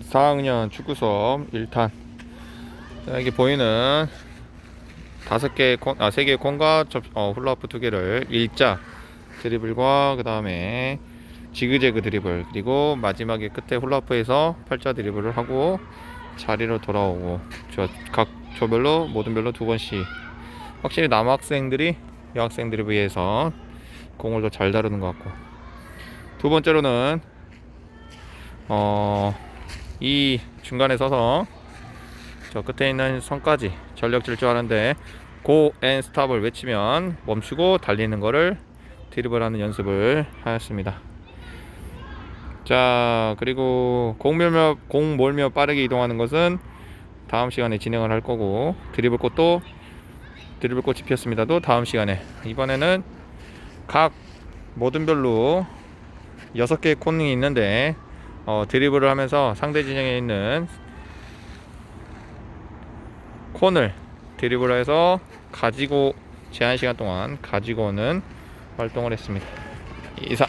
4학년 축구 수업 1탄. 자, 여기 보이는 다섯 개의 콘, 아, 세 개의 콘과 접, 어, 훌라후프 두 개를 일자 드리블과 그 다음에 지그재그 드리블 그리고 마지막에 끝에 훌라후프에서 팔자 드리블을 하고 자리로 돌아오고 저 각 조별로 모든 별로 두 번씩 확실히 남학생들이 여학생들에 비해서 공을 더 잘 다루는 것 같고 두 번째로는 어, 이 중간에 서서 저 끝에 있는 선까지 전력 질주하는데 고 앤 스탑을 외치면 멈추고 달리는 거를 드리블하는 연습을 하였습니다. 자 그리고 공 몰며 공 몰며 빠르게 이동하는 것은 다음 시간에 진행을 할 거고 드리블 꽃도 드리블 꽃이 피었습니다도 다음 시간에 이번에는 각 모든 별로 여섯 개의 코닝이 있는데 어, 드리블을 하면서 상대 진영에 있는 콘을 드리블해서 가지고 제한 시간 동안 가지고 오는 활동을 했습니다. 이상.